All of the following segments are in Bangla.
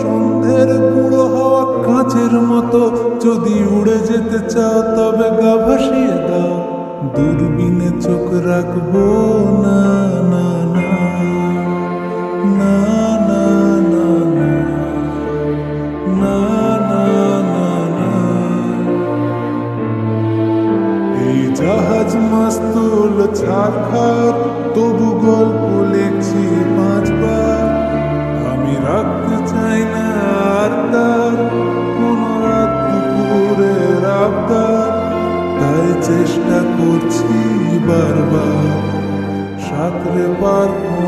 সন্ধ্যের গুঁড়ো হওয়া কাঁচের মতো যদি উড়ে যেতে চাও তবে গা ভাসিয়ে দাও দূরবীনে চোখ রাখব না না না না না না না না জাহাজ মাস্তুল ছাড়খার তবু গল্প me barco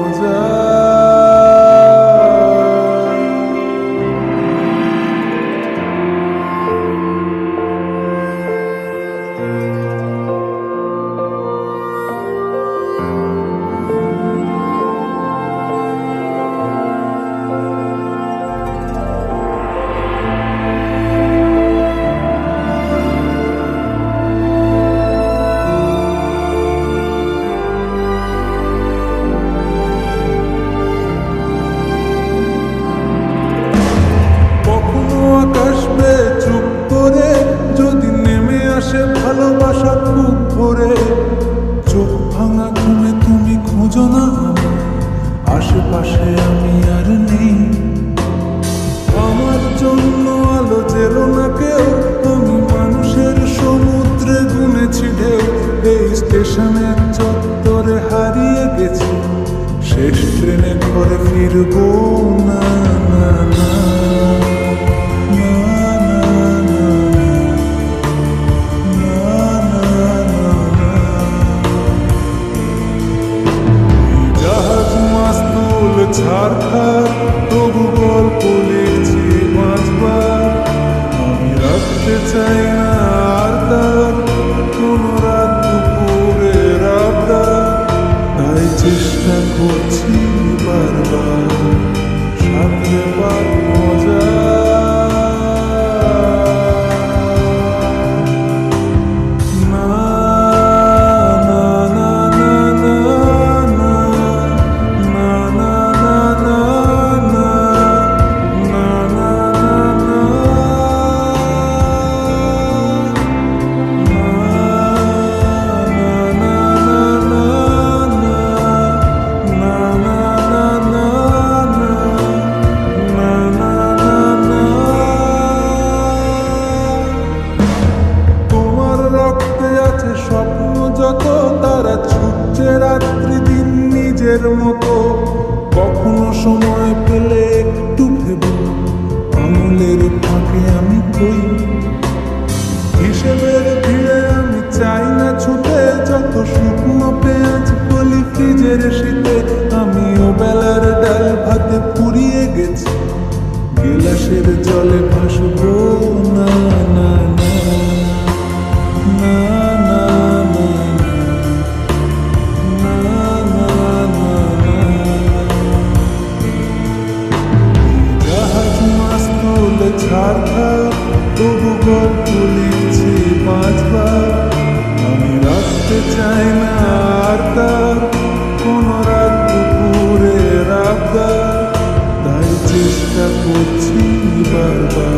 ফিরবো না না না ছাড়খার তবু গল্প লিখছি পাঁচবার আমি রাখতে চাই না আর তার কোন রাত দুপুরের আবদার তাই চেষ্টা করছি blood alone. কই হিসেবের আমি চাই না ছুটে, যত শুকনো পেঁয়াজ বলি ফ্রিজের শীতে আমি বেলার ডাল ভাতে পুড়িয়ে গেছি। গেলাসের জলে ভাসবো না না চাই না আর তার কোনো রাত দুপুরে রাত তাই চেষ্টা করছি বারবার।